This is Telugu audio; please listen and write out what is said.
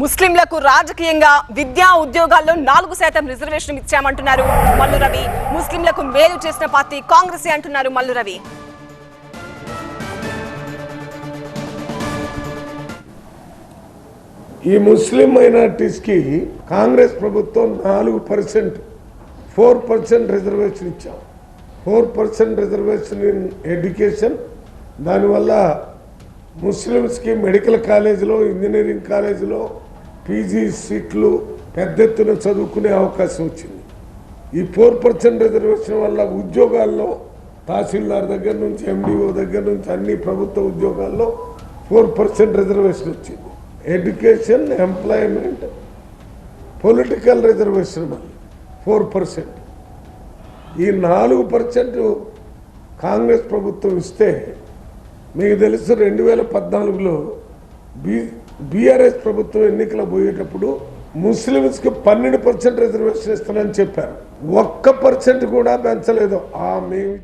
ముస్లింలకు రాజకీయంగా విద్యా ఉద్యోగాల్లో నాలుగు శాతం రిజర్వేషన్ ఇచ్చామంటున్నారు మల్లు రవి. ముస్లింలకు మేలు చేసిన పార్టీ కాంగ్రెసే అంటున్నారు మల్లు రవి. ఈ ముస్లిం మైనార్టీస్కి కాంగ్రెస్ ప్రభుత్వం నాలుగు పర్సెంట్ ఫోర్ పర్సెంట్ రిజర్వేషన్ ఇచ్చాం. Four percent reservation in education దానివల్ల ముస్లిమ్స్కి మెడికల్ కాలేజీలో ఇంజనీరింగ్ కాలేజీలో పీజీ సీట్లు పెద్ద ఎత్తున చదువుకునే అవకాశం వచ్చింది. ఈ ఫోర్ పర్సెంట్ రిజర్వేషన్ వల్ల ఉద్యోగాల్లో తహసీల్దార్ దగ్గర నుంచి ఎండిఓ దగ్గర నుంచి అన్ని ప్రభుత్వ ఉద్యోగాల్లో ఫోర్ పర్సెంట్ రిజర్వేషన్ వచ్చింది. ఎడ్యుకేషన్ ఎంప్లాయ్మెంట్ పొలిటికల్ రిజర్వేషన్ మళ్ళీ ఫోర్ పర్సెంట్. ఈ నాలుగు పర్సెంట్ కాంగ్రెస్ ప్రభుత్వం ఇస్తే మీకు తెలుసు రెండు వేల పద్నాలుగులో బీ బీఆర్ఎస్ ప్రభుత్వం ఎన్నికల పోయేటప్పుడు ముస్లిమ్స్కి పన్నెండు పర్సెంట్ రిజర్వేషన్ ఇస్తానని చెప్పారు. ఒక్క పర్సెంట్ కూడా పెంచలేదు. ఆ మేము